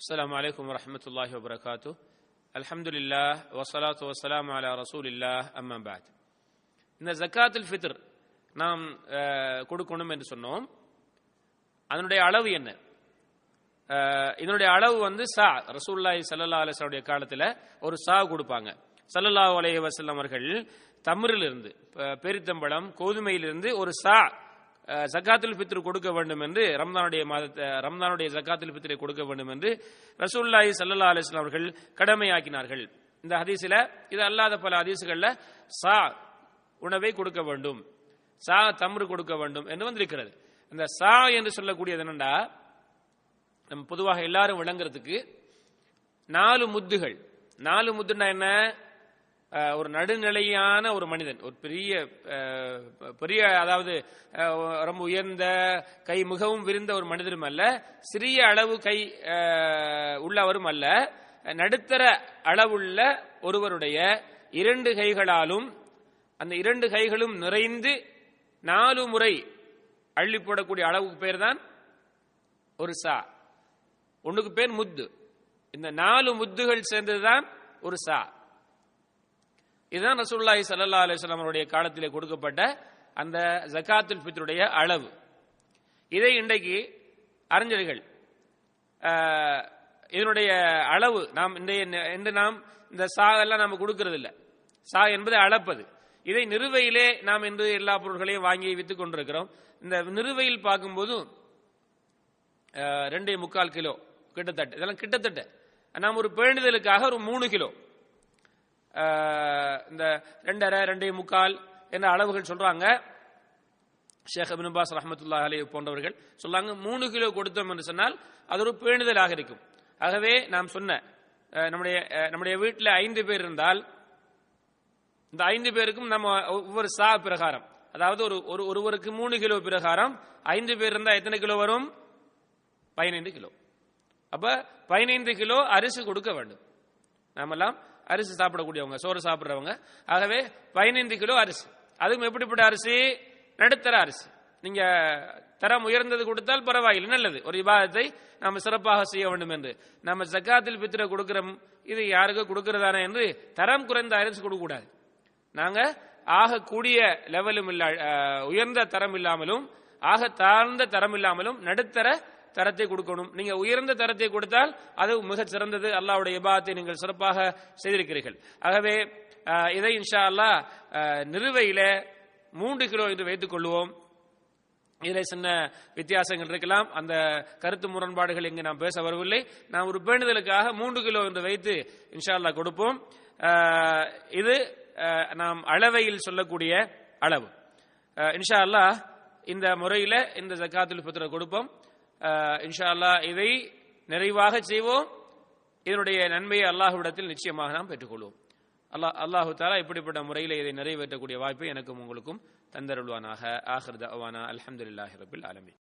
السلام عليكم ورحمة الله وبركاته الحمد لله والصلاة والسلام على رسول الله أما بعد இந்த ஜக்காத்துல் ஃபித்ர் நாம் அஹ், கொடுக்கணும் என்று சொன்னோம் அதனுடைய அளவு என்ன அஹ், இதனுடைய அளவு வந்து சா ரசூல்லாய் சல்லல்லா அலிஸ்லாவுடைய காலத்தில் ஒரு சா கொடுப்பாங்க சல்லல்லாஹு அலைஹி வஸல்லம் அவர்கள் தம்ரிலிருந்து ப- பேரித்தம்பழம் கோதுமையிலிருந்து ஒரு சா அஹ், ஜக்காத்துல் பித்ரு கொடுக்க வேண்டும் என்று ரம்தானுடைய மாதத்தை ரம்தானுடைய ஜக்காத்துல் பித்ரை கொடுக்க வேண்டும் என்று ரசூல்லாஹி சல்லல்லா அலிஸ்லாம் அவர்கள் கடமையாக்கினார்கள். இந்த ஹதீஸில் இது அல்லாத பல ஹதீஸுகளில் சா உணவை கொடுக்க வேண்டும். சா தம்ரு கொடுக்க வேண்டும் என்று வந்திருக்கிறது. இந்த சா என்று சொல்லக்கூடியது என்னண்டா நம்ம பொதுவாக எல்லாரும் விளங்குறதுக்கு நாலு முத்துகள். நாலு முத்துனா என்ன? ஒரு நடுநிலையான ஒரு மனிதன் ஒரு பெரிய பெரிய அதாவது ரொம்ப உயர்ந்த கை மிகவும் விரிந்த ஒரு மனிதரும் அல்ல சிறிய அளவு கை உள்ளவரும் அல்ல நடுத்தர அளவுள்ள ஒருவருடைய இரண்டு கைகளாலும் அந்த இரண்டு கைகளும் நிறைந்து நாலு முறை அள்ளி போடக்கூடிய அளவுக்கு பேர் தான் ஒரு சா. ஒன்றுக்கு பேர் முத்து. இந்த நாலு முத்துகள் சேர்ந்ததுதான் ஒரு சா. இதுதான் ரசூல்லாஹி சல்லா அலிஸ்லாம் அவருடைய காலத்திலே கொடுக்கப்பட்ட அந்த ஜகாத்துல் ஃபித்ருடைய அளவு. இதை இன்றைக்கு அறிஞர்கள் இதனுடைய அளவு நாம் இன்றைய இன்று நாம் இந்த சா எல்லாம் நாம் கொடுக்கறது இல்லை சா என்பது அளப்பது. இதை நிறுவையிலே நாம் இன்று எல்லா பொருட்களையும் வாங்கி வித்துக் கொண்டிருக்கிறோம். இந்த நிறுவையில் பார்க்கும்போது ரெண்டே முக்கால் கிலோ கிட்டத்தட்ட இதெல்லாம் கிட்டத்தட்ட. நாம் ஒரு பேணிதலுக்காக ஒரு மூணு கிலோ இந்த ரெண்டரை ரெண்டே முக்கால் என்ற அளவுகள் சொல்றாங்க. ஷேக் அபின் பாஸ் ரஹமத்துல்லா அலி போன்றவர்கள் சொல்லாங்க மூணு கிலோ கொடுத்தோம் என்று சொன்னால் அது ஒரு பேணுதலாக இருக்கும். ஆகவே நாம் சொன்ன அஹ், நம்முடைய அஹ், நம்முடைய வீட்டில் ஐந்து பேர் இருந்தால் இந்த ஐந்து பேருக்கும் நம்ம ஒவ்வொரு சா பிரகாரம் அதாவது ஒரு ஒரு ஒருவருக்கு மூணு கிலோ பிரகாரம் ஐந்து பேர் இருந்தால் எத்தனை கிலோ வரும்? பதினைந்து கிலோ. அப்ப பதினைந்து கிலோ அரிசி கொடுக்க வேண்டும். நாமெல்லாம் அரிசி சாப்பிடக்கூடியவங்க சோறு சாப்பிட்றவங்க. ஆகவே பதினைந்து கிலோ அரிசி. அதுவும் எப்படிப்பட்ட அரிசி? நடுத்தர அரிசி. நீங்க தரம் உயர்ந்தது கொடுத்தால் பரவாயில்லை. நல்லது. ஒரு விவாதத்தை நாம சிறப்பாக செய்ய வேண்டும் என்று. நம்ம ஜக்காத்தில் பித்திர கொடுக்கிறோம் இது யாருக்கு கொடுக்கிறதானே என்று தரம் குறைந்த அரிசி கொடுக்க கூடாது நாங்க ஆகக்கூடிய லெவலும் இல்ல உயர்ந்த தரம் இல்லாமலும் ஆக தாழ்ந்த தரம் இல்லாமலும் நடுத்தர தரத்தை கொடுக்கணும். நீங்க உயர்ந்த தரத்தை கொடுத்தால் அது மிக சிறந்தது. அல்லாவுடைய இபாதத்தை நீங்கள் சிறப்பாக செய்திருக்கிறீர்கள். ஆகவே இதை இன்ஷா அல்லாஹ் நிறுவையில மூன்று கிலோ என்று வைத்துக் கொள்வோம். இதில் சின்ன வித்தியாசங்கள் இருக்கலாம். அந்த கருத்து முரண்பாடுகள் இங்கு நாம் பேச வரவில்லை. நாம் ஒரு பேணுதலுக்காக மூன்று கிலோ என்று வைத்து இன்ஷா அல்லாஹ் கொடுப்போம். இது நாம் அளவையில் சொல்லக்கூடிய அளவு. இன்ஷா அல்லாஹ் இந்த முறையில் இந்த ஜக்காத்துல் ஃபித்ரை கொடுப்போம். இன்ஷா அல்லாஹ் இதை நிறைவாக செய்வோம். இதனுடைய நன்மையை அல்லாஹுவிடத்தில் நிச்சயமாக நாம் பெற்றுக்கொள்வோம். அல்லாஹ் அல்லாஹு தாலா இப்படிப்பட்ட முறையில் இதை நிறைவேற்றக்கூடிய வாய்ப்பை எனக்கும் உங்களுக்கும் தந்தருள்வானாக. ஆஹிர் தவானா அலமதுல்லாஹி ரபில் ஆலமி